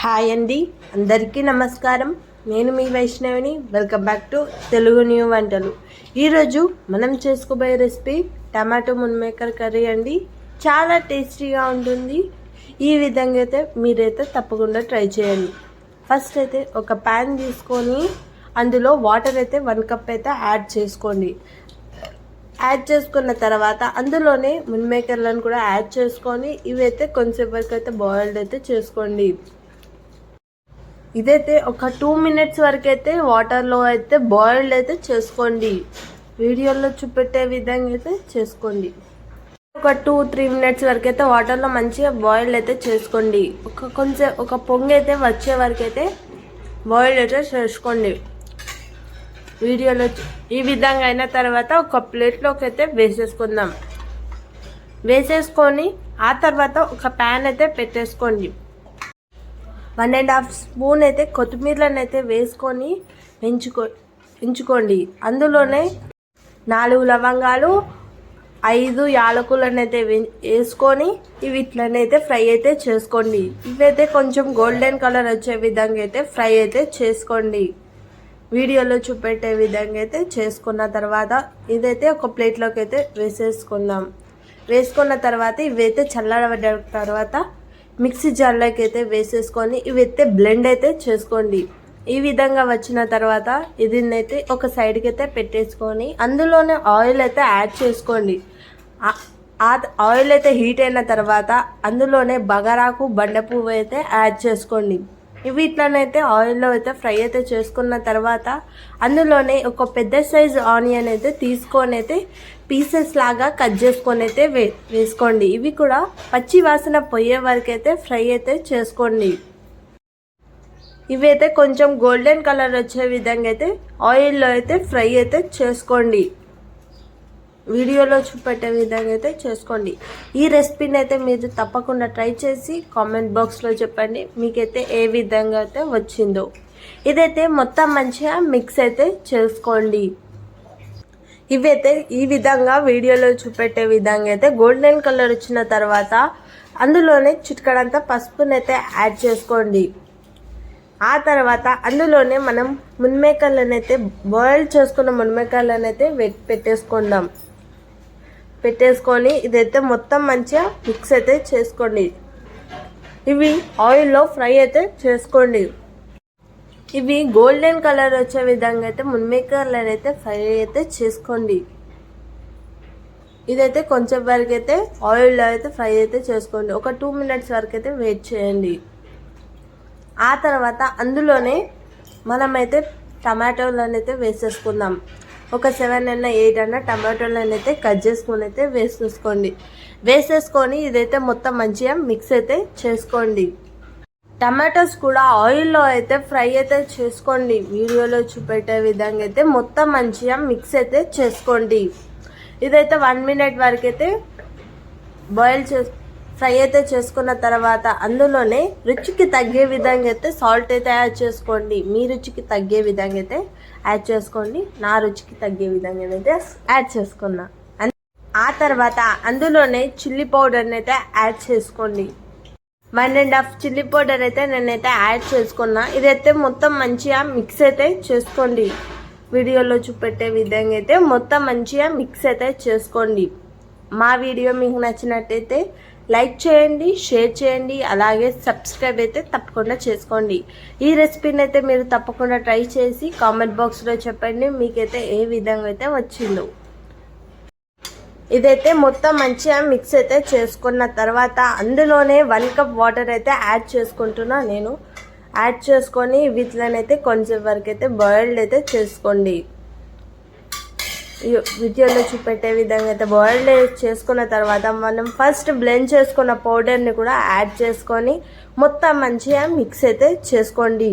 Hi అండి. అందరికీ నమస్కారం. నేను మీ వైష్ణవిని. Welcome back to Telugu new వంటలు. ఈరోజు మనం చేసుకోబోయే రెసిపీ టమాటో మున్మేకర్ కర్రీ అండి. చాలా టేస్టీగా ఉంటుంది. ఈ విధంగా అయితే మీరైతే తప్పకుండా ట్రై చేయండి. ఫస్ట్ అయితే ఒక ప్యాన్ తీసుకొని అందులో వాటర్ అయితే వన్ కప్ అయితే యాడ్ చేసుకోండి. యాడ్ చేసుకున్న తర్వాత అందులోనే మున్మేకర్లను కూడా యాడ్ చేసుకొని ఇవైతే కొంచెం వరకు అయితే బాయిల్డ్ అయితే చేసుకోండి. ఇదైతే ఒక టూ మినిట్స్ వరకు అయితే వాటర్లో అయితే బాయిల్డ్ అయితే చేసుకోండి. వీడియోలో చూపెట్టే విధంగా అయితే చేసుకోండి. ఒక టూ త్రీ మినిట్స్ వరకు అయితే వాటర్లో మంచిగా బాయిల్ అయితే చేసుకోండి. ఒక కొంచెం ఒక పొంగి అయితే వచ్చే వరకు అయితే బాయిల్ అయితే చేసుకోండి. వీడియోలో ఈ విధంగా అయిన తర్వాత ఒక ప్లేట్లోకి అయితే వేసేసుకుందాం. వేసేసుకొని ఆ తర్వాత ఒక ప్యాన్ అయితే పెట్టేసుకోండి. వన్ అండ్ హాఫ్ స్పూన్ అయితే కొత్తిమీరలను అయితే వేసుకొని పెంచుకో పెంచుకోండి అందులోనే నాలుగు లవంగాలు ఐదు యాలకులను అయితే వే- వేసుకొని ఇవి ఇట్లనైతే ఫ్రై అయితే చేసుకోండి. ఇవైతే కొంచెం గోల్డెన్ కలర్ వచ్చే విధంగా అయితే ఫ్రై అయితే చేసుకోండి. వీడియోలో చూపెట్టే విధంగా అయితే చేసుకున్న తర్వాత ఇదైతే ఒక ప్లేట్లోకి అయితే వేసేసుకుందాం. వేసుకున్న తర్వాత ఇవైతే చల్లబడ్డ తర్వాత మిక్సీ జార్లోకి అయితే వేసేసుకొని అయితే బ్లెండ్ అయితే చేసుకోండి. ఈ విధంగా వచ్చిన తర్వాత ఇదినైతే ఒక సైడ్కి అయితే పెట్టేసుకొని అందులోనే ఆయిల్ అయితే యాడ్ చేసుకోండి. ఆ- ఆ ఆయిల్ అయితే హీట్ అయిన తర్వాత అందులోనే బగారాకు బండ పువ్వు అయితే యాడ్ చేసుకోండి. ఇవి ఆయిల్లో అయితే ఫ్రై అయితే చేసుకున్న తర్వాత అందులోనే ఒక పెద్ద సైజ్ ఆనియన్ అయితే తీసుకొని అయితే పీసెస్ లాగా కట్ చేసుకొని అయితే వే వేసుకోండి. ఇవి కూడా పచ్చి వాసన పోయే వరకు అయితే ఫ్రై అయితే చేసుకోండి. ఇవైతే కొంచెం గోల్డెన్ కలర్ వచ్చే విధంగా అయితే ఆయిల్లో అయితే ఫ్రై అయితే చేసుకోండి. వీడియోలో చూపెట్టే విధంగా అయితే చేసుకోండి. ఈ రెసిపీని అయితే మీరు తప్పకుండా ట్రై చేసి కామెంట్ బాక్స్లో చెప్పండి. మీకైతే ఏ విధంగా అయితే వచ్చిందో. ఇదైతే మొత్తం మంచిగా మిక్స్ అయితే చేసుకోండి. ఇవైతే ఈ విధంగా వీడియోలో చూపెట్టే విధంగా అయితే గోల్డెన్ కలర్ వచ్చిన తర్వాత అందులోనే చిటికడంతా పసుపునైతే యాడ్ చేసుకోండి. ఆ తర్వాత అందులోనే మనం మున్మేకర్లను అయితే బాయిల్ చేసుకున్న మున్మేకర్లను పెట్టేసుకుందాం. పెట్టేసుకొని ఇదైతే మొత్తం మంచిగా మిక్స్ అయితే చేసుకోండి. ఇవి ఆయిల్లో ఫ్రై అయితే చేసుకోండి. ఇవి గోల్డెన్ కలర్ వచ్చే విధంగా అయితే మున్మేకర్లను అయితే ఫ్రై అయితే చేసుకోండి. ఇదైతే కొంచెం వరకు అయితే ఆయిల్లో అయితే ఫ్రై అయితే చేసుకోండి. ఒక టూ మినిట్స్ వరకు అయితే వెయిట్ చేయండి. ఆ తర్వాత అందులోనే మనమైతే టమాటోలను అయితే వేసేసుకుందాం. ఒక సెవెన్ అన్న ఎయిట్ అన్న టమాటోలను అయితే కట్ చేసుకొని అయితే వేసేసుకోండి వేసేసుకొని ఇదైతే మొత్తం మంచిగా మిక్స్ అయితే చేసుకోండి. టమాటోస్ కూడా ఆయిల్లో అయితే ఫ్రై అయితే చేసుకోండి. వీడియోలో చూపెట్టే విధంగా అయితే మొత్తం మంచిగా మిక్స్ అయితే చేసుకోండి. ఇదైతే వన్ మినిట్ వరకు అయితే బాయిల్ చే ఫ్రై అయితే చేసుకున్న తర్వాత అందులోనే రుచికి తగ్గే విధంగా అయితే సాల్ట్ అయితే యాడ్ చేసుకోండి. మీ రుచికి తగ్గే విధంగా అయితే యాడ్ చేసుకోండి. నా రుచికి తగ్గే విధంగా అయితే యాడ్ చేసుకున్నా. ఆ తర్వాత అందులోనే చిల్లీ పౌడర్ని అయితే యాడ్ చేసుకోండి. One and half chilli powder అయితే నేనైతే యాడ్ చేసుకున్నా. ఇదైతే మొత్తం మంచిగా మిక్స్ అయితే చేసుకోండి. వీడియోలో చూపెట్టే విధంగా అయితే మొత్తం మంచిగా మిక్స్ అయితే చేసుకోండి. మా వీడియో మీకు నచ్చినట్టయితే లైక్ చేయండి షేర్ చేయండి అలాగే సబ్స్క్రైబ్ అయితే తప్పకుండా చేసుకోండి. ఈ రెసిపీని అయితే మీరు తప్పకుండా ట్రై చేసి కామెంట్ బాక్స్లో చెప్పండి మీకైతే ఏ విధంగా అయితే వచ్చిందో. ఇదైతే మొత్తం మంచిగా మిక్స్ అయితే చేసుకున్న తర్వాత అందులోనే వన్ కప్ వాటర్ అయితే యాడ్ చేసుకుంటున్నా నేను. యాడ్ చేసుకొని వీటిలోనైతే కొంచెం వరకు అయితే బాయిల్డ్ అయితే చేసుకోండి. వీడియోలో చూపెట్టే విధంగా అయితే బాయిల్ చేసుకున్న తర్వాత మనం ఫస్ట్ బ్లెండ్ చేసుకున్న పౌడర్ని కూడా యాడ్ చేసుకొని మొత్తం మంచిగా మిక్స్ అయితే చేసుకోండి.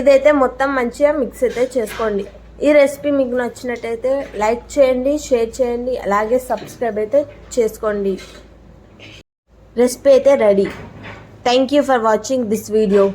ఇదైతే మొత్తం మంచిగా మిక్స్ అయితే చేసుకోండి. ఈ రెసిపీ మీకు నచ్చినట్టయితే లైక్ చేయండి షేర్ చేయండి అలాగే సబ్స్క్రైబ్ అయితే చేసుకోండి. రెసిపీ అయితే ready thank you for watching this video